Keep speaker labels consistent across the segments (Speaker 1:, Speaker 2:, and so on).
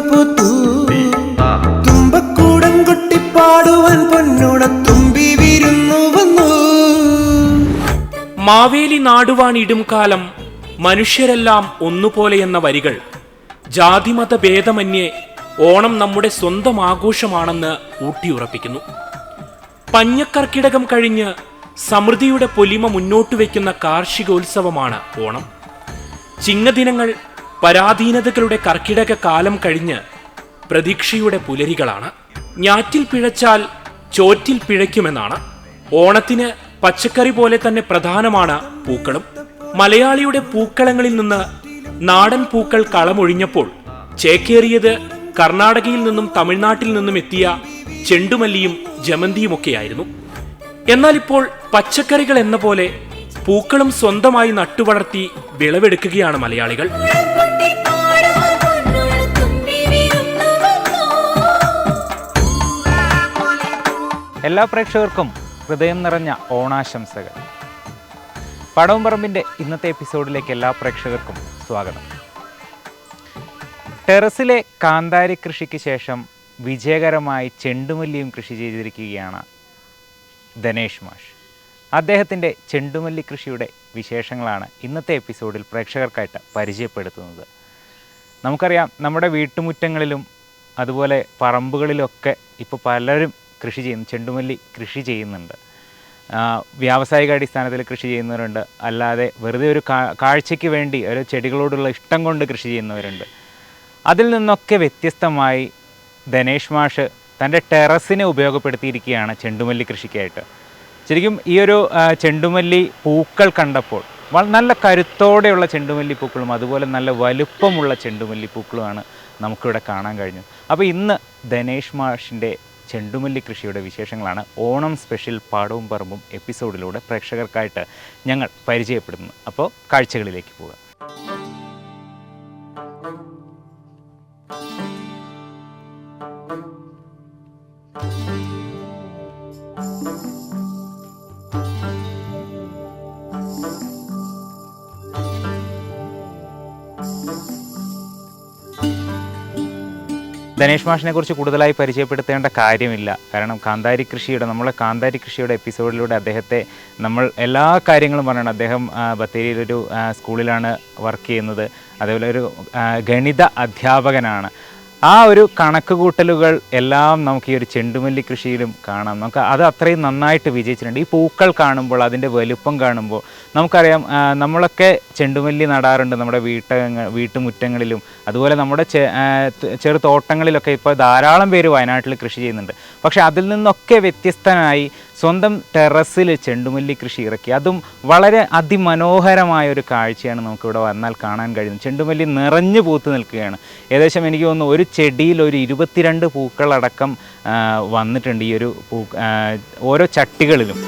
Speaker 1: പൂത്തു തുമ്പക്കൂടം കൊട്ടിപ്പാടുവാൻ പൊന്നോട തുമ്പി വിരുന്നു വന്നു.
Speaker 2: മാവേലി നാടുവാണിടും കാലം മനുഷ്യരെല്ലാം ഒന്നുപോലെ എന്ന വരികൾ. ജാതിമത ഭേദമന്യേ ഓണം നമ്മുടെ സ്വന്തം ആഘോഷമാണെന്ന് ഊട്ടിയുറപ്പിക്കുന്നു. പഞ്ഞക്കർക്കിടകം കഴിഞ്ഞ് സമൃദ്ധിയുടെ പൊലിമ മുന്നോട്ട് വയ്ക്കുന്ന കാർഷികോത്സവമാണ് ഓണം. ചിങ്ങദിനങ്ങൾ പരാധീനതകളുടെ കർക്കിടക കാലം കഴിഞ്ഞ് പ്രതീക്ഷയുടെ പുലരികളാണ്. ഞാറ്റിൽ പിഴച്ചാൽ ചോറ്റിൽ പിഴയ്ക്കുമെന്നാണ്. ഓണത്തിന് പച്ചക്കറി പോലെ തന്നെ പ്രധാനമാണ് പൂക്കളും. മലയാളിയുടെ പൂക്കളങ്ങളിൽ നിന്ന് നാടൻ പൂക്കൾ കളമൊഴിഞ്ഞപ്പോൾ ചേക്കേറിയത് കർണാടകയിൽ നിന്നും തമിഴ്നാട്ടിൽ നിന്നും എത്തിയ ചെണ്ടുമല്ലിയും ജമന്തിയുമൊക്കെയായിരുന്നു. എന്നാൽ ഇപ്പോൾ പച്ചക്കറികൾ എന്ന പോലെ പൂക്കളും സ്വന്തമായി നട്ടുവളർത്തി വിളവെടുക്കുകയാണ് മലയാളികൾ.
Speaker 3: എല്ലാ പ്രേക്ഷകർക്കും ഹൃദയം നിറഞ്ഞ ഓണാശംസകൾ. പടവും പറമ്പിന്റെ ഇന്നത്തെ എപ്പിസോഡിലേക്ക് എല്ലാ പ്രേക്ഷകർക്കും സ്വാഗതം. ടെറസിലെ കാന്താരി കൃഷിക്ക് ശേഷം വിജയകരമായി ചെണ്ടുമല്ലിയും കൃഷി ചെയ്തിരിക്കുകയാണ് ധനേഷ് മാഷ്. അദ്ദേഹത്തിന്റെ ചെണ്ടുമല്ലി കൃഷിയുടെ വിശേഷങ്ങളാണ് ഇന്നത്തെ എപ്പിസോഡിൽ പ്രേക്ഷകർക്കായിട്ട് പരിചയപ്പെടുത്തുന്നത്. നമുക്കറിയാം നമ്മുടെ വീട്ടുമുറ്റങ്ങളിലും അതുപോലെ പറമ്പുകളിലൊക്കെ ഇപ്പോൾ പലരും കൃഷി ചെയ്യുന്നു ചെണ്ടുമല്ലി കൃഷി ചെയ്യുന്നുണ്ട്. വ്യാവസായിക അടിസ്ഥാനത്തിൽ കൃഷി ചെയ്യുന്നവരുണ്ട്. അല്ലാതെ വെറുതെ ഒരു കാഴ്ചയ്ക്ക് വേണ്ടി ഒരു ചെടികളോടുള്ള ഇഷ്ടം കൊണ്ട് കൃഷി ചെയ്യുന്നവരുണ്ട്. അതിൽ നിന്നൊക്കെ വ്യത്യസ്തമായി ധനേഷ് മാഷ് തന്റെ ടെറസിനെ ഉപയോഗപ്പെടുത്തിയിരിക്കുകയാണ് ചെണ്ടുമല്ലി കൃഷിക്കായിട്ട്. ശരിക്കും ഈ ഒരു ചെണ്ടുമല്ലി പൂക്കൾ കണ്ടപ്പോൾ നല്ല കരുത്തോടെയുള്ള ചെണ്ടുമല്ലി പൂക്കളും അതുപോലെ നല്ല വലുപ്പമുള്ള ചെണ്ടുമല്ലി പൂക്കളുമാണ് നമുക്കിവിടെ കാണാൻ കഴിഞ്ഞു അപ്പോൾ ഇന്ന് ധനേഷ് മാഷിന്റെ ചെണ്ടുമല്ലി കൃഷിയുടെ വിശേഷങ്ങളാണ് ഓണം സ്പെഷ്യൽ പാടവും പറമ്പും എപ്പിസോഡിലൂടെ പ്രേക്ഷകർക്കായിട്ട് ഞങ്ങൾ പരിചയപ്പെടുന്നു അപ്പോൾ കാഴ്ചകളിലേക്ക് പോകാം. ധനേഷ് മാഷിനെ കുറിച്ച് കൂടുതലായി പരിചയപ്പെടുത്തേണ്ട കാര്യമില്ല. കാരണം കാന്താരി കൃഷിയുടെ നമ്മളെ കാന്താരി കൃഷിയുടെ എപ്പിസോഡിലൂടെ അദ്ദേഹത്തെ നമ്മൾ എല്ലാ കാര്യങ്ങളും പറയണം. അദ്ദേഹം ബത്തേരിയിലൊരു സ്കൂളിലാണ് വർക്ക് ചെയ്യുന്നത്. അതേപോലെ ഒരു ഗണിത അധ്യാപകനാണ്. ആ ഒരു കണക്ക് കൂട്ടലുകൾ എല്ലാം നമുക്ക് ഈ ഒരു ചെണ്ടുമല്ലി കൃഷിയിലും കാണാം. നമുക്ക് അത് അത്രയും നന്നായിട്ട് വിജയിച്ചിട്ടുണ്ട്. ഈ പൂക്കൾ കാണുമ്പോൾ അതിന്റെ വലുപ്പം കാണുമ്പോൾ നമുക്കറിയാം നമ്മളൊക്കെ ചെണ്ടുമല്ലി നടാറുണ്ട് നമ്മുടെ വീട്ടകങ്ങൾ വീട്ടുമുറ്റങ്ങളിലും. അതുപോലെ നമ്മുടെ ചെറു തോട്ടങ്ങളിലൊക്കെ ഇപ്പോൾ ധാരാളം പേര് വയനാട്ടിൽ കൃഷി ചെയ്യുന്നുണ്ട്. പക്ഷേ അതിൽ നിന്നൊക്കെ വ്യത്യസ്തനായി സ്വന്തം ടെറസിൽ ചെണ്ടുമല്ലി കൃഷി ഇറക്കി. അതും വളരെ അതിമനോഹരമായ ഒരു കാഴ്ചയാണ് നമുക്കിവിടെ വന്നാൽ കാണാൻ കഴിയുന്നത്. ചെണ്ടുമല്ലി നിറഞ്ഞു പൂത്ത് നിൽക്കുകയാണ്. ഏകദേശം എനിക്ക് തോന്നുന്നു ഒരു ചെടിയിൽ ഒരു ഇരുപത്തിരണ്ട് പൂക്കളടക്കം വന്നിട്ടുണ്ട് ഈ ഒരു പൂ ഓരോ ചട്ടികളിലും.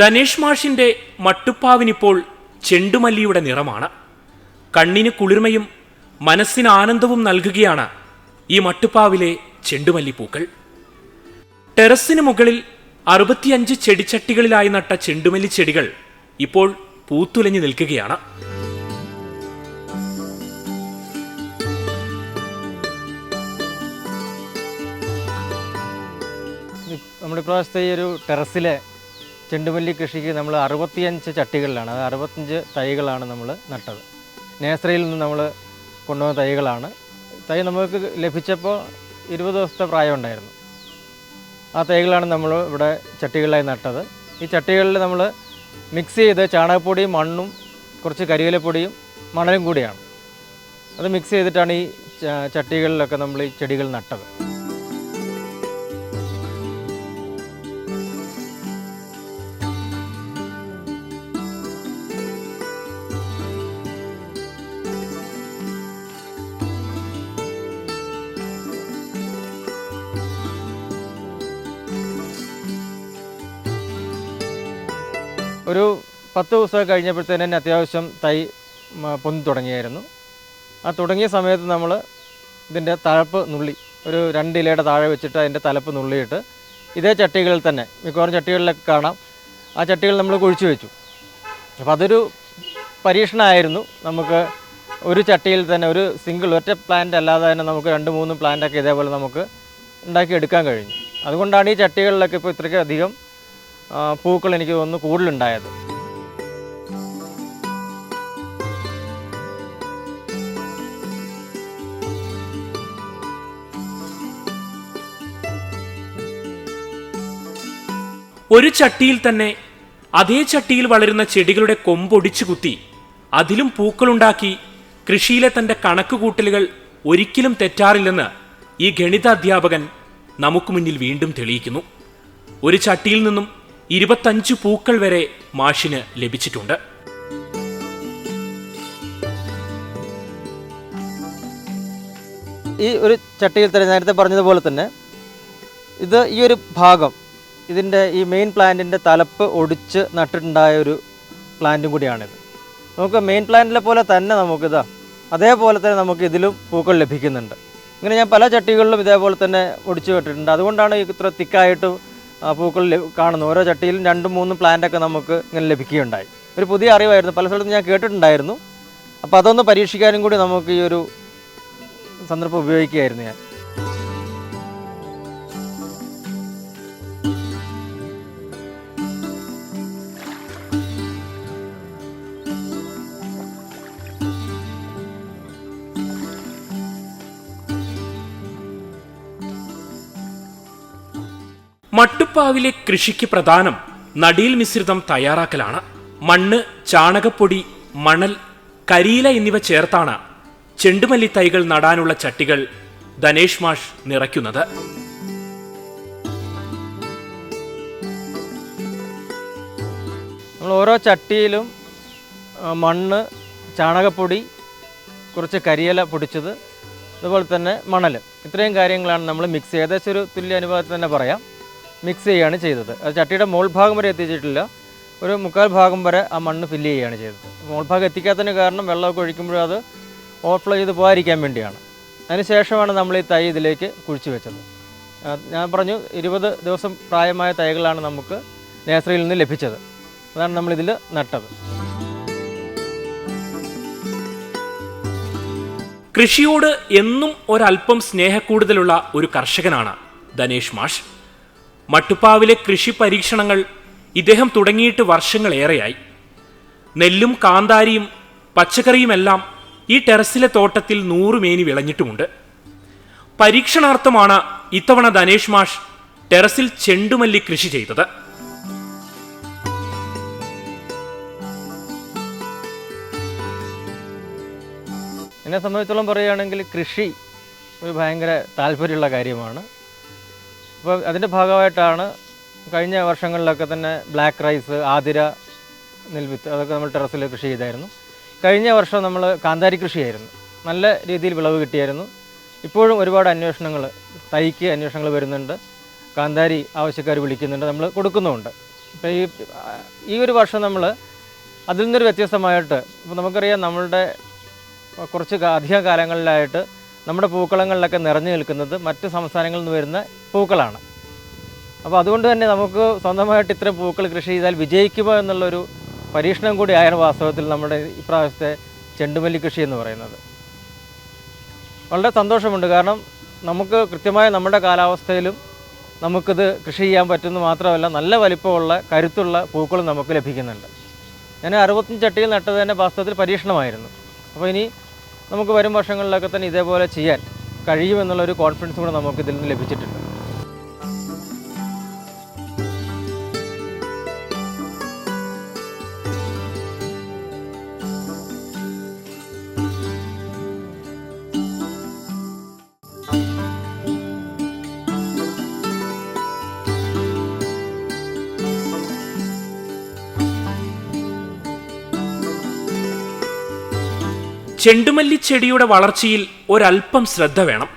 Speaker 2: ധനേഷ് മാഷിന്റെ മട്ടുപ്പാവിനിപ്പോൾ ചെണ്ടുമല്ലിയുടെ നിറമാണ്. കണ്ണിന് കുളിർമയും മനസ്സിന് ആനന്ദവും നൽകുകയാണ് ഈ മട്ടുപ്പാവിലെ ചെണ്ടുമല്ലിപ്പൂക്കൾ. ടെറസിന് മുകളിൽ അറുപത്തിയഞ്ച് ചെടിച്ചട്ടികളിലായി നട്ട ചെണ്ടുമല്ലി ചെടികൾ ഇപ്പോൾ പൂത്തുലഞ്ഞു നിൽക്കുകയാണ്.
Speaker 4: നമ്മുടെ ഇപ്രാവശ്യത്തെ ഈ ഒരു ടെറസിലെ ചെണ്ടുമല്ലി കൃഷിക്ക് നമ്മൾ അറുപത്തിയഞ്ച് ചട്ടികളിലാണ് അത് അറുപത്തഞ്ച് തൈകളാണ് നമ്മൾ നട്ടത്. നേഴ്സറിയിൽ നിന്ന് നമ്മൾ കൊണ്ടുവന്ന തൈകളാണ്. തൈ നമുക്ക് ലഭിച്ചപ്പോൾ ഇരുപത് ദിവസത്തെ പ്രായമുണ്ടായിരുന്നു. ആ തൈകളാണ് നമ്മൾ ഇവിടെ ചട്ടികളിലായി നട്ടത്. ഈ ചട്ടികളിൽ നമ്മൾ മിക്സ് ചെയ്ത് ചാണകപ്പൊടിയും മണ്ണും കുറച്ച് കരിവേലപ്പൊടിയും മണലും കൂടിയാണ്. അത് മിക്സ് ചെയ്തിട്ടാണ് ഈ ചട്ടികളിലൊക്കെ നമ്മൾ ഈ ചെടികൾ നട്ടത്. പത്ത് ദിവസമൊക്കെ കഴിഞ്ഞപ്പോഴത്തേന് തന്നെ അത്യാവശ്യം തൈ പൊന്തി തുടങ്ങിയായിരുന്നു. ആ തുടങ്ങിയ സമയത്ത് നമ്മൾ ഇതിന്റെ തലപ്പ് നുള്ളി ഒരു രണ്ട് ഇലയുടെ താഴെ വെച്ചിട്ട് അതിന്റെ തലപ്പ് നുള്ളിയിട്ട് ഇതേ ചട്ടികളിൽ തന്നെ മിക്കവാറും ചട്ടികളിലൊക്കെ കാണാം ആ ചട്ടികൾ നമ്മൾ കുഴിച്ചു വെച്ചു. അപ്പോൾ അതൊരു പരീക്ഷണമായിരുന്നു. നമുക്ക് ഒരു ചട്ടിയിൽ തന്നെ ഒരു സിംഗിൾ ഒറ്റ പ്ലാന്റ് അല്ലാതെ തന്നെ നമുക്ക് രണ്ട് മൂന്ന് പ്ലാന്റൊക്കെ ഇതേപോലെ നമുക്ക് ഉണ്ടാക്കിയെടുക്കാൻ കഴിഞ്ഞു. അതുകൊണ്ടാണ് ഈ ചട്ടികളിലൊക്കെ ഇപ്പോൾ ഇത്രയ്ക്ക് അധികം പൂക്കൾ എനിക്ക് തോന്നുന്നു കൂടുതലുണ്ടായത്.
Speaker 2: ഒരു ചട്ടിയിൽ തന്നെ അതേ ചട്ടിയിൽ വളരുന്ന ചെടികളുടെ കൊമ്പൊടിച്ചു കുത്തി അതിലും പൂക്കളുണ്ടാക്കി കൃഷിയിലെ തന്റെ കണക്കുകൂട്ടലുകൾ ഒരിക്കലും തെറ്റാറില്ലെന്ന് ഈ ഗണിത അധ്യാപകൻ നമുക്ക് മുന്നിൽ വീണ്ടും തെളിയിക്കുന്നു. ഒരു ചട്ടിയിൽ നിന്നും ഇരുപത്തഞ്ച് പൂക്കൾ വരെ മാഷിന് ലഭിച്ചിട്ടുണ്ട്.
Speaker 4: ഈ ഒരു ചട്ടിയിൽ തന്നെ നേരത്തെ പറഞ്ഞതുപോലെ തന്നെ ഇത് ഈ ഒരു ഭാഗം ഇതിന്റെ ഈ മെയിൻ പ്ലാന്റിന്റെ തലപ്പ് ഒടിച്ച് നട്ടിട്ടുണ്ടായ ഒരു പ്ലാന്റും കൂടിയാണിത്. നമുക്ക് മെയിൻ പ്ലാന്റിലെ പോലെ തന്നെ നമുക്കിതാ അതേപോലെ തന്നെ നമുക്ക് ഇതിലും പൂക്കൾ ലഭിക്കുന്നുണ്ട്. ഇങ്ങനെ ഞാൻ പല ചട്ടികളിലും ഇതേപോലെ തന്നെ ഒടിച്ചു വിട്ടിട്ടുണ്ട്. അതുകൊണ്ടാണ് ഇത്ര തിക്കായിട്ട് പൂക്കൾ കാണുന്നത്. ഓരോ ചട്ടിയിലും രണ്ടും മൂന്നും പ്ലാന്റൊക്കെ നമുക്ക് ഇങ്ങനെ ലഭിക്കുകയുണ്ടായി. ഒരു പുതിയ അറിവായിരുന്നു. പല സ്ഥലത്തും ഞാൻ കേട്ടിട്ടുണ്ടായിരുന്നു. അപ്പോൾ അതൊന്ന് പരീക്ഷിക്കാനും കൂടി നമുക്ക് ഈ ഒരു സന്ദർഭം ഉപയോഗിക്കുകയായിരുന്നു ഞാൻ.
Speaker 2: മട്ടുപ്പാവിലെ കൃഷിക്ക് പ്രധാനം നടീൽ മിശ്രിതം തയ്യാറാക്കലാണ്. മണ്ണ് ചാണകപ്പൊടി മണൽ കരിയില എന്നിവ ചേർത്താണ് ചെണ്ടുമല്ലി തൈകൾ നടാനുള്ള ചട്ടികൾ ധനേഷ് മാഷ് നിറയ്ക്കുന്നത്.
Speaker 4: നമ്മൾ ഓരോ ചട്ടിയിലും മണ്ണ് ചാണകപ്പൊടി കുറച്ച് കരിയില പൊടിച്ചത് അതുപോലെ തന്നെ മണൽ. ഇത്രയും കാര്യങ്ങളാണ് നമ്മൾ മിക്സ് ഏകദേശം ഒരു തുല്യ അനുഭവത്തിൽ തന്നെ പറയാം. മിക്സ് ചെയ്യുകയാണ് ചെയ്തത്. അത് ചട്ടിയുടെ മോൾ ഭാഗം വരെ എത്തിച്ചിട്ടില്ല. ഒരു മുക്കാൽ ഭാഗം വരെ ആ മണ്ണ് ഫില്ല് ചെയ്യുകയാണ് ചെയ്തത്. മോൾ ഭാഗം എത്തിക്കാത്തതിന് കാരണം വെള്ളമൊക്കെ ഒഴിക്കുമ്പോഴും അത് ഓവർഫ്ലോ ചെയ്ത് പോകാതിരിക്കാൻ വേണ്ടിയാണ്. അതിനുശേഷമാണ് നമ്മൾ ഈ തൈ ഇതിലേക്ക് കുഴിച്ചു വെച്ചത്. ഞാൻ പറഞ്ഞു ഇരുപത് ദിവസം പ്രായമായ തൈകളാണ് നമുക്ക് നേഴ്സറിയിൽ നിന്ന് ലഭിച്ചത്. അതാണ് നമ്മളിതിൽ നട്ടത്.
Speaker 2: കൃഷിയോട് എന്നും ഒരല്പം സ്നേഹക്കൂടുതലുള്ള ഒരു കർഷകനാണ് ധനേഷ് മാഷ്. മട്ടുപ്പാവിലെ കൃഷി പരീക്ഷണങ്ങൾ ഇദ്ദേഹം തുടങ്ങിയിട്ട് വർഷങ്ങളേറെയായി. നെല്ലും കാന്താരിയും പച്ചക്കറിയുമെല്ലാം ഈ ടെറസിലെ തോട്ടത്തിൽ നൂറുമേനി വിളഞ്ഞിട്ടുമുണ്ട്. പരീക്ഷണാർത്ഥമാണ് ഇത്തവണ ധനേഷ് മാഷ് ടെറസിൽ ചെണ്ടുമല്ലി കൃഷി ചെയ്തത്.
Speaker 4: എന്നെ സംബന്ധിച്ചോളം പറയുകയാണെങ്കിൽ കൃഷി ഒരു ഭയങ്കര താല്പര്യമുള്ള കാര്യമാണ്. അപ്പോൾ അതിന്റെ ഭാഗമായിട്ടാണ് കഴിഞ്ഞ വർഷങ്ങളിലൊക്കെ തന്നെ ബ്ലാക്ക് റൈസ് ആതിര നെൽവിത്ത് അതൊക്കെ നമ്മൾ ടെറസിൽ കൃഷി ചെയ്തായിരുന്നു. കഴിഞ്ഞ വർഷം നമ്മൾ കാന്താരി കൃഷിയായിരുന്നു. നല്ല രീതിയിൽ വിളവ് കിട്ടിയായിരുന്നു. ഇപ്പോഴും ഒരുപാട് അന്വേഷണങ്ങൾ തൈക്ക് അന്വേഷണങ്ങൾ വരുന്നുണ്ട്. കാന്താരി ആവശ്യക്കാർ വിളിക്കുന്നുണ്ട് നമ്മൾ കൊടുക്കുന്നുമുണ്ട്. ഇപ്പോൾ ഈ ഈ ഒരു വർഷം നമ്മൾ അതിൽ നിന്നൊരു വ്യത്യസ്തമായിട്ട് ഇപ്പോൾ നമുക്കറിയാം നമ്മളുടെ കുറച്ച് അധിക കാലങ്ങളിലായിട്ട് നമ്മുടെ പൂക്കളങ്ങളിലൊക്കെ നിറഞ്ഞു നിൽക്കുന്നത് മറ്റ് സംസ്ഥാനങ്ങളിൽ നിന്ന് വരുന്ന പൂക്കളാണ്. അപ്പോൾ അതുകൊണ്ട് തന്നെ നമുക്ക് സ്വന്തമായിട്ട് ഇത്രയും പൂക്കൾ കൃഷി ചെയ്താൽ വിജയിക്കുക എന്നുള്ളൊരു പരീക്ഷണം കൂടി ആയാണ് വാസ്തവത്തിൽ നമ്മുടെ ഇപ്രാവശ്യത്തെ ചെണ്ടുമല്ലി കൃഷി എന്ന് പറയുന്നത്. വളരെ സന്തോഷമുണ്ട്. കാരണം നമുക്ക് കൃത്യമായ നമ്മുടെ കാലാവസ്ഥയിലും നമുക്കിത് കൃഷി ചെയ്യാൻ പറ്റുന്നു മാത്രമല്ല നല്ല വലിപ്പമുള്ള കരുത്തുള്ള പൂക്കളും നമുക്ക് ലഭിക്കുന്നുണ്ട്. ഞാൻ അറുപത്തഞ്ച് ചട്ടിയിൽ നട്ടത് തന്നെ വാസ്തവത്തിൽ പരീക്ഷണമായിരുന്നു. അപ്പോൾ ഇനി നമുക്ക് വരും വർഷങ്ങളിലൊക്കെ തന്നെ ഇതേപോലെ ചെയ്യാൻ കഴിയുമെന്നുള്ളൊരു കോൺഫിഡൻസ് കൂടെ നമുക്ക് ഇതിൽ നിന്ന് ലഭിച്ചിട്ടുണ്ട്.
Speaker 2: ചെണ്ടുമല്ലി ചെടിയുടെ വളർച്ചയിൽ ഒരൽപ്പം ശ്രദ്ധ വേണം.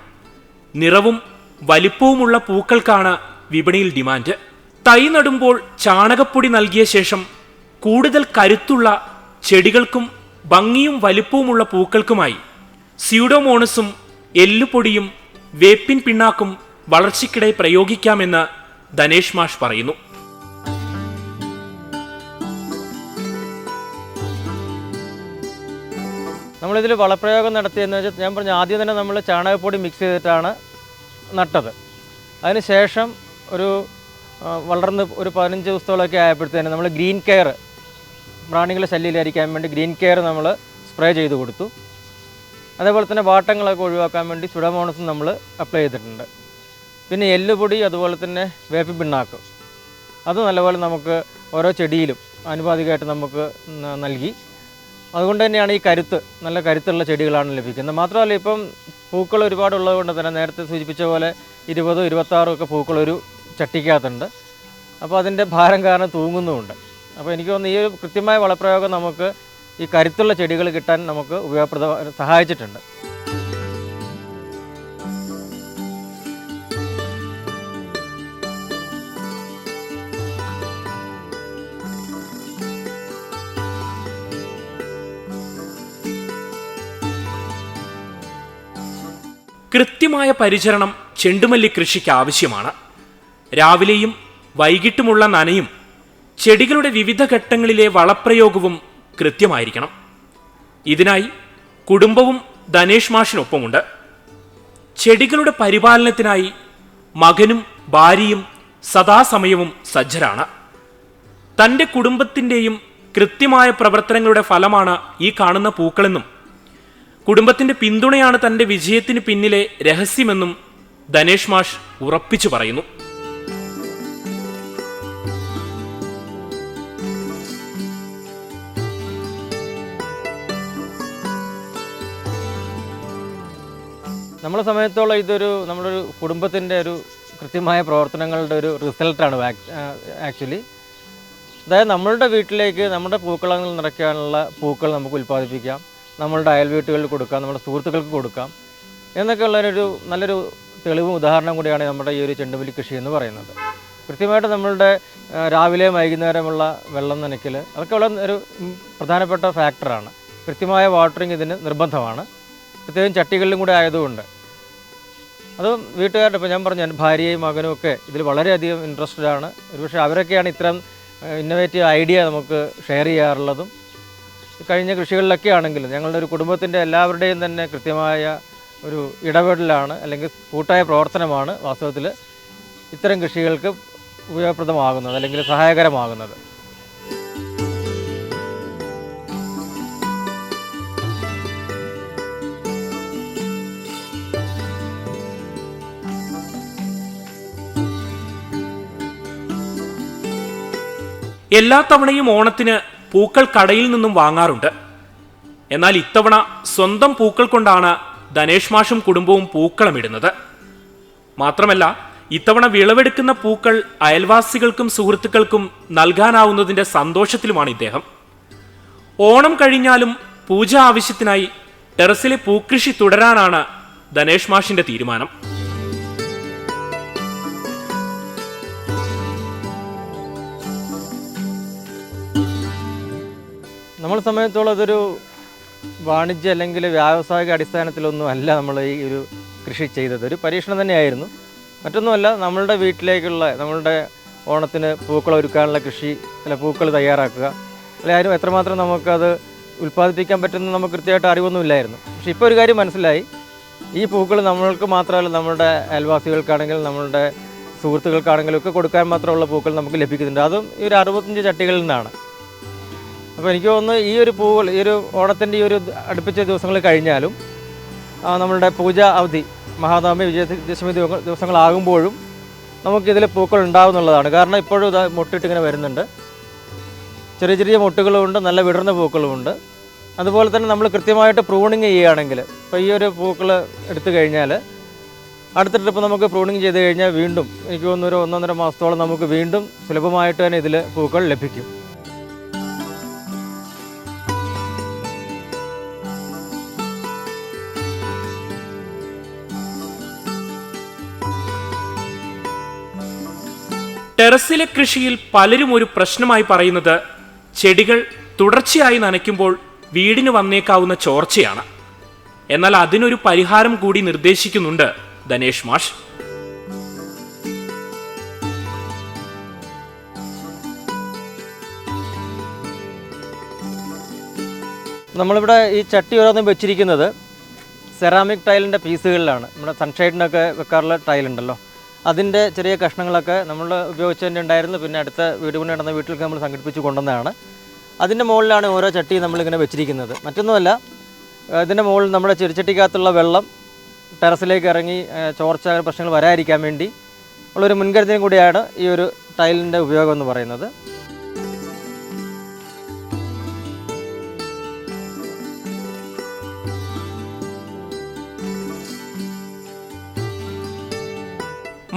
Speaker 2: നിറവും വലിപ്പവുമുള്ള പൂക്കൾക്കാണ് വിപണിയിൽ ഡിമാൻഡ്. തൈ നടുമ്പോൾ ചാണകപ്പൊടി നൽകിയ ശേഷം കൂടുതൽ കരുത്തുള്ള ചെടികൾക്കും ഭംഗിയും വലിപ്പവുമുള്ള പൂക്കൾക്കുമായി സ്യൂഡോമോണസും എല്ലുപൊടിയും വേപ്പിൻ പിണ്ണാക്കും വളർച്ചയ്ക്കിടെ പ്രയോഗിക്കാമെന്ന് ധനേഷ് മാഷ് പറയുന്നു.
Speaker 4: നമ്മളിതിൽ വളപ്രയോഗം നടത്തിയെന്ന് വെച്ചാൽ ഞാൻ പറഞ്ഞു ആദ്യം തന്നെ നമ്മൾ ചാണകപ്പൊടി മിക്സ് ചെയ്തിട്ടാണ് നട്ടത്. അതിന് ശേഷം ഒരു വളർന്ന് ഒരു പതിനഞ്ച് ദിവസത്തോളമൊക്കെ ആയപ്പോഴത്തേന് നമ്മൾ ഗ്രീൻ കെയർ പ്രാണികളെ ശല്യമില്ലായിരിക്കാൻ വേണ്ടി ഗ്രീൻ കെയർ നമ്മൾ സ്പ്രേ ചെയ്ത് കൊടുത്തു. അതേപോലെ തന്നെ വാട്ടങ്ങളൊക്കെ ഒഴിവാക്കാൻ വേണ്ടി സുഡമോണസും നമ്മൾ അപ്ലൈ ചെയ്തിട്ടുണ്ട്. പിന്നെ എല്ലുപൊടി അതുപോലെ തന്നെ വേപ്പി പിണ്ണാക്ക്. അത് നല്ലപോലെ നമുക്ക് ഓരോ ചെടിയിലും ആനുപാതികമായിട്ട് നമുക്ക് നൽകി അതുകൊണ്ട് തന്നെയാണ് ഈ കരുത്ത് നല്ല കരുത്തുള്ള ചെടികളാണ് ലഭിക്കുന്നത്. മാത്രമല്ല ഇപ്പം പൂക്കൾ ഒരുപാട് കൊണ്ട് തന്നെ നേരത്തെ സൂചിപ്പിച്ച പോലെ ഇരുപതോ ഇരുപത്താറോ ഒക്കെ പൂക്കൾ ഒരു ചട്ടിക്കകത്തുണ്ട്. അപ്പോൾ അതിന്റെ ഭാരം കാരണം തൂങ്ങുന്നുമുണ്ട്. അപ്പോൾ എനിക്ക് തോന്നുന്നു ഈ ഒരു കൃത്യമായ വളപ്രയോഗം നമുക്ക് ഈ കരുത്തുള്ള ചെടികൾ കിട്ടാൻ നമുക്ക് ഉപയോഗപ്രദ സഹായിച്ചിട്ടുണ്ട്.
Speaker 2: കൃത്യമായ പരിചരണം ചെണ്ടുമല്ലി കൃഷിക്ക് ആവശ്യമാണ്. രാവിലെയും വൈകിട്ടുമുള്ള നനയും ചെടികളുടെ വിവിധ ഘട്ടങ്ങളിലെ വളപ്രയോഗവും കൃത്യമായിരിക്കണം. ഇതിനായി കുടുംബവും ധനേഷ് മാഷിനൊപ്പമുണ്ട്. ചെടികളുടെ പരിപാലനത്തിനായി മകനും ഭാര്യയും സദാസമയവും സജ്ജരാണ്. തന്റെ കുടുംബത്തിന്റെയും കൃത്യമായ പ്രവർത്തനങ്ങളുടെ ഫലമാണ് ഈ കാണുന്ന പൂക്കളെന്നും കുടുംബത്തിന്റെ പിന്തുണയാണ് തന്റെ വിജയത്തിന് പിന്നിലെ രഹസ്യമെന്നും ധനേഷ് മാഷ് ഉറപ്പിച്ചു പറയുന്നു.
Speaker 4: നമ്മളെ സമയത്തോളം ഇതൊരു നമ്മുടെ ഒരു കുടുംബത്തിന്റെ ഒരു കൃത്യമായ പ്രവർത്തനങ്ങളുടെ ഒരു റിസൾട്ടാണ് ആക്ച്വലി. അതായത് നമ്മളുടെ വീട്ടിലേക്ക് നമ്മുടെ പൂക്കളങ്ങൾ നിറയ്ക്കാനുള്ള പൂക്കൾ നമുക്ക് ഉൽപ്പാദിപ്പിക്കാം. നമ്മളുടെ അയൽ വീട്ടുകളിൽ കൊടുക്കാം നമ്മുടെ സുഹൃത്തുക്കൾക്ക് കൊടുക്കാം. എന്നൊക്കെ ഉള്ളൊരു നല്ലൊരു തെളിവും ഉദാഹരണം കൂടിയാണ് നമ്മുടെ ഈ ഒരു ചെണ്ടുമല്ലി കൃഷി എന്ന് പറയുന്നത്. കൃത്യമായിട്ട് നമ്മളുടെ രാവിലെ വൈകുന്നേരമുള്ള വെള്ളം നനയ്ക്കൽ അതൊക്കെ ഉള്ള ഒരു പ്രധാനപ്പെട്ട ഫാക്ടറാണ്. കൃത്യമായ വാട്ടറിങ് ഇതിന് നിർബന്ധമാണ്. പ്രത്യേകം ചട്ടികളിലും കൂടെ ആയതുകൊണ്ട്. അത് വീട്ടുകാരുടെ ഇപ്പോൾ ഞാൻ പറഞ്ഞു എന്റെ ഭാര്യയും മകനും ഒക്കെ ഇതിൽ വളരെയധികം ഇൻട്രസ്റ്റഡ് ആണ്. ഒരുപക്ഷെ അവരൊക്കെയാണ് ഇത്തരം ഇന്നോവേറ്റീവ് ഐഡിയ നമുക്ക് ഷെയർ ചെയ്യാറുള്ളതും. കഴിഞ്ഞ കൃഷികളിലൊക്കെ ആണെങ്കിലും ഞങ്ങളുടെ ഒരു കുടുംബത്തിന്റെ എല്ലാവരുടെയും തന്നെ കൃത്യമായ ഒരു ഇടപെടലാണ് അല്ലെങ്കിൽ കൂട്ടായ പ്രവർത്തനമാണ് വാസ്തവത്തിൽ ഇത്തരം കൃഷികൾക്ക് ഉപയോഗപ്രദമാകുന്നത് അല്ലെങ്കിൽ സഹായകരമാകുന്നത്.
Speaker 2: എല്ലാ തവണയും ഓണത്തിന് പൂക്കൾ കടയിൽ നിന്നും വാങ്ങാറുണ്ട്. എന്നാൽ ഇത്തവണ സ്വന്തം പൂക്കൾ കൊണ്ടാണ് ധനേഷ് മാഷും കുടുംബവും പൂക്കളമിടുന്നത്. മാത്രമല്ല ഇത്തവണ വിളവെടുക്കുന്ന പൂക്കൾ അയൽവാസികൾക്കും സുഹൃത്തുക്കൾക്കും നൽകാനാവുന്നതിന്റെ സന്തോഷത്തിലുമാണ് ഇദ്ദേഹം. ഓണം കഴിഞ്ഞാലും പൂജ ആവശ്യത്തിനായി ടെറസിലെ പൂക്കൃഷി തുടരാനാണ് ധനേഷ് മാഷിന്റെ തീരുമാനം.
Speaker 4: നമ്മളെ സംബന്ധിച്ചോളം അതൊരു വാണിജ്യ അല്ലെങ്കിൽ വ്യാവസായിക അടിസ്ഥാനത്തിലൊന്നും അല്ല നമ്മൾ ഈ ഒരു കൃഷി ചെയ്തത്. ഒരു പരീക്ഷണം തന്നെയായിരുന്നു. മറ്റൊന്നുമല്ല നമ്മളുടെ വീട്ടിലേക്കുള്ള നമ്മളുടെ ഓണത്തിന് പൂക്കൾ ഒരുക്കാനുള്ള കൃഷി അല്ല പൂക്കൾ തയ്യാറാക്കുക. അല്ലെ ആരും എത്രമാത്രം നമുക്കത് ഉൽപ്പാദിപ്പിക്കാൻ പറ്റുന്ന നമുക്ക് കൃത്യമായിട്ട് അറിവൊന്നുമില്ലായിരുന്നു. പക്ഷേ ഇപ്പോൾ ഒരു കാര്യം മനസ്സിലായി. ഈ പൂക്കൾ നമ്മൾക്ക് മാത്രമല്ല നമ്മുടെ അയൽവാസികൾക്കാണെങ്കിലും നമ്മളുടെ സുഹൃത്തുക്കൾക്കാണെങ്കിലും ഒക്കെ കൊടുക്കാൻ മാത്രമുള്ള പൂക്കൾ നമുക്ക് ലഭിക്കുന്നുണ്ട്. അതും ഈ ഒരു അറുപത്തഞ്ച് ചട്ടികളിൽ നിന്നാണ്. അപ്പോൾ എനിക്ക് തോന്നുന്നു ഈ ഒരു പൂവുകൾ ഈ ഒരു ഓണത്തിന്റെ ഈ ഒരു അടുപ്പിച്ച ദിവസങ്ങൾ കഴിഞ്ഞാലും നമ്മളുടെ പൂജ അവധി മഹാനവമി വിജയദശമി ദിവ- ദിവസങ്ങളാകുമ്പോഴും നമുക്കിതിൽ പൂക്കൾ ഉണ്ടാവുന്നുള്ളതാണ്. കാരണം ഇപ്പോഴും ഇത് മുട്ടിട്ട് ഇങ്ങനെ വരുന്നുണ്ട്. ചെറിയ ചെറിയ മുട്ടുകളുമുണ്ട് നല്ല വിടർന്ന പൂക്കളുമുണ്ട്. അതുപോലെ തന്നെ നമ്മൾ കൃത്യമായിട്ട് പ്രൂണിങ് ചെയ്യുകയാണെങ്കിൽ ഇപ്പോൾ ഈ ഒരു പൂക്കൾ എടുത്തു കഴിഞ്ഞാൽ അടുത്ത ട്രിപ്പ് നമുക്ക് പ്രൂണിങ് ചെയ്ത് കഴിഞ്ഞാൽ വീണ്ടും എനിക്ക് തോന്നുന്നു ഒന്നൊന്നര മാസത്തോളം നമുക്ക് വീണ്ടും സുലഭമായിട്ട് തന്നെ ഇതിൽ പൂക്കൾ ലഭിക്കും.
Speaker 2: ടെറസിലെ കൃഷിയിൽ പലരും ഒരു പ്രശ്നമായി പറയുന്നത് ചെടികൾ തുടർച്ചയായി നനയ്ക്കുമ്പോൾ വീടിന് വന്നേക്കാവുന്ന ചോർച്ചയാണ്. എന്നാൽ അതിനൊരു പരിഹാരം കൂടി നിർദ്ദേശിക്കുന്നുണ്ട് ധനേഷ് മാഷ്.
Speaker 4: നമ്മളിവിടെ ഈ ചട്ടി ഓരോന്നും വെച്ചിരിക്കുന്നത് സെറാമിക് ടൈലിന്റെ പീസുകളിലാണ് നമ്മുടെ സൺഷൈഡിനൊക്കെ വെക്കാറുള്ള ടൈലുണ്ടല്ലോ അതിന്റെ ചെറിയ കഷ്ണങ്ങളൊക്കെ നമ്മൾ ഉപയോഗിച്ച് തന്നെ ഉണ്ടായിരുന്നു. പിന്നെ അടുത്ത വീട് കൊണ്ട് നടന്ന വീട്ടിലേക്ക് നമ്മൾ സംഘടിപ്പിച്ച് കൊണ്ടുവന്നതാണ്. അതിന്റെ മുകളിലാണ് ഓരോ ചട്ടിയും നമ്മളിങ്ങനെ വെച്ചിരിക്കുന്നത്. മറ്റൊന്നുമല്ല ഇതിന്റെ മുകളിൽ നമ്മുടെ ചെടിച്ചട്ടിക്കകത്തുള്ള വെള്ളം ടെറസിലേക്ക് ഇറങ്ങി ചോർച്ച പ്രശ്നങ്ങൾ വരാതിരിക്കാൻ വേണ്ടി ഉള്ളൊരു മുൻകരുതലും കൂടിയാണ് ഈ ഒരു ടൈലിന്റെ ഉപയോഗം എന്ന് പറയുന്നത്.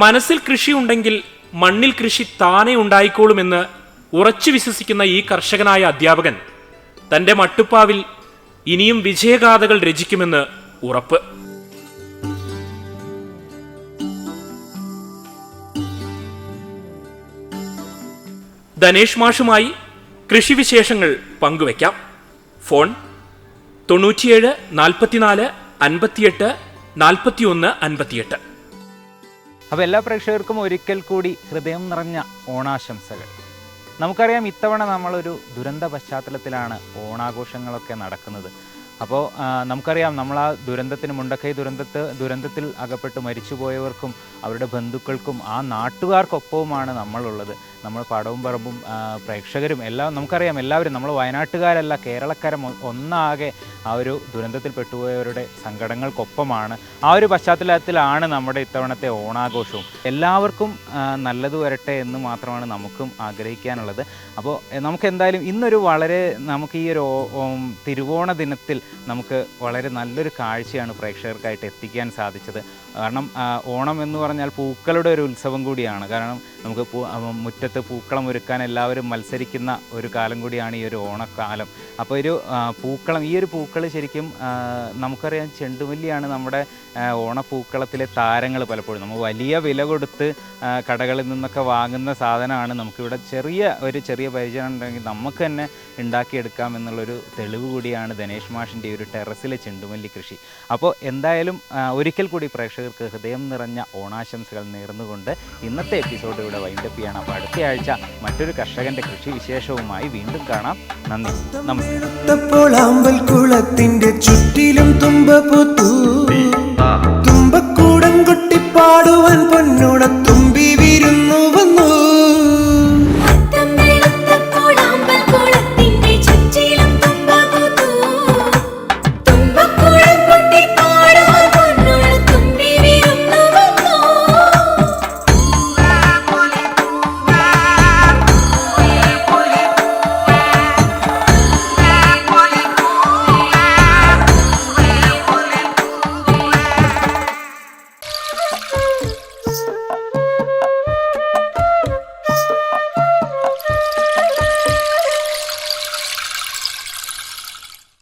Speaker 2: മനസ്സിൽ കൃഷിയുണ്ടെങ്കിൽ മണ്ണിൽ കൃഷി താനെ ഉണ്ടായിക്കോളുമെന്ന് ഉറച്ചു വിശ്വസിക്കുന്ന ഈ കർഷകനായ അധ്യാപകൻ തന്റെ മട്ടുപ്പാവിൽ ഇനിയും വിജയഗാഥകൾ രചിക്കുമെന്ന് ഉറപ്പ്. ധനേഷ് മാഷുമായി കൃഷിവിശേഷങ്ങൾ പങ്കുവയ്ക്കാം. ഫോൺ തൊണ്ണൂറ്റിയേഴ് നാൽപ്പത്തിനാല് അൻപത്തിയെട്ട് നാൽപ്പത്തിയൊന്ന് അൻപത്തിയെട്ട്.
Speaker 3: അപ്പോൾ എല്ലാ പ്രേക്ഷകർക്കും ഒരിക്കൽ കൂടി ഹൃദയം നിറഞ്ഞ ഓണാശംസകൾ. നമുക്കറിയാം ഇത്തവണ നമ്മളൊരു ദുരന്ത പശ്ചാത്തലത്തിലാണ് ഓണാഘോഷങ്ങളൊക്കെ നടക്കുന്നത്. അപ്പോൾ നമുക്കറിയാം നമ്മൾ ആ ദുരന്തത്തിന് മുണ്ടക്കൈ ദുരന്തത്ത് ദുരന്തത്തിൽ അകപ്പെട്ട് മരിച്ചുപോയവർക്കും അവരുടെ ബന്ധുക്കൾക്കും ആ നാട്ടുകാർക്കൊപ്പവുമാണ് നമ്മളുള്ളത്. നമ്മൾ പടവും പറമ്പും പ്രേക്ഷകരും എല്ലാം നമുക്കറിയാം എല്ലാവരും നമ്മൾ വയനാട്ടുകാരല്ല കേരളക്കാരൻ ഒന്നാകെ ആ ഒരു ദുരന്തത്തിൽ പെട്ടുപോയവരുടെ സങ്കടങ്ങൾക്കൊപ്പമാണ്. ആ ഒരു പശ്ചാത്തലത്തിലാണ് നമ്മുടെ ഇത്തവണത്തെ ഓണാഘോഷവും. എല്ലാവർക്കും നല്ലത് വരട്ടെ എന്ന് മാത്രമാണ് നമുക്കും ആഗ്രഹിക്കാനുള്ളത്. അപ്പോൾ നമുക്ക് എന്തായാലും ഇന്നൊരു വളരെ നമുക്ക് ഈ ഒരു തിരുവോണ ദിനത്തിൽ നമുക്ക് വളരെ നല്ലൊരു കാഴ്ചയാണ് പ്രേക്ഷകർക്കായിട്ട് എത്തിക്കാൻ സാധിച്ചത്. കാരണം ഓണം എന്ന് പറഞ്ഞാൽ പൂക്കളുടെ ഒരു ഉത്സവം കൂടിയാണ്. കാരണം നമുക്ക് മുറ്റത്ത് പൂക്കളം ഒരുക്കാൻ എല്ലാവരും മത്സരിക്കുന്ന ഒരു കാലം കൂടിയാണ് ഈ ഒരു ഓണക്കാലം. അപ്പോൾ ഒരു പൂക്കളം ഈ ഒരു പൂക്കൾ ശരിക്കും നമുക്കറിയാം ചെണ്ടുമല്ലിയാണ് നമ്മുടെ ഓണപ്പൂക്കളത്തിലെ താരങ്ങൾ പലപ്പോഴും. നമ്മൾ വലിയ വില കൊടുത്ത് കടകളിൽ നിന്നൊക്കെ വാങ്ങുന്ന സാധനമാണ് നമുക്കിവിടെ ചെറിയ ഒരു ചെറിയ പരിചയം ഉണ്ടെങ്കിൽ നമുക്ക് തന്നെ ഉണ്ടാക്കിയെടുക്കാം എന്നുള്ളൊരു തെളിവ് കൂടിയാണ് ധനേഷ് മാഷിന്റെ ഒരു ടെറസിലെ ചെണ്ടുമല്ലി കൃഷി. അപ്പോൾ എന്തായാലും ഒരിക്കൽ കൂടി പ്രേക്ഷകർക്ക് ഹൃദയം നിറഞ്ഞ ഓണാശംസകൾ നേർന്നുകൊണ്ട് ഇന്നത്തെ എപ്പിസോഡ് ഇവിടെ വൈൻഡപ്പ് ചെയ്യണം. അപ്പോൾ അടുത്ത ആഴ്ച മറ്റൊരു കർഷകന്റെ കൃഷി വിശേഷവുമായി വീണ്ടും കാണാം. നന്ദി. നമസ്കാരം.
Speaker 1: കുളത്തിന്റെ ചുറ്റിലും തുമ്പ തുമ്പക്കൂടം കൊട്ടിപ്പാടുവാൻ പൊന്നുട തുമ്പി വിരുന്നു വന്നു.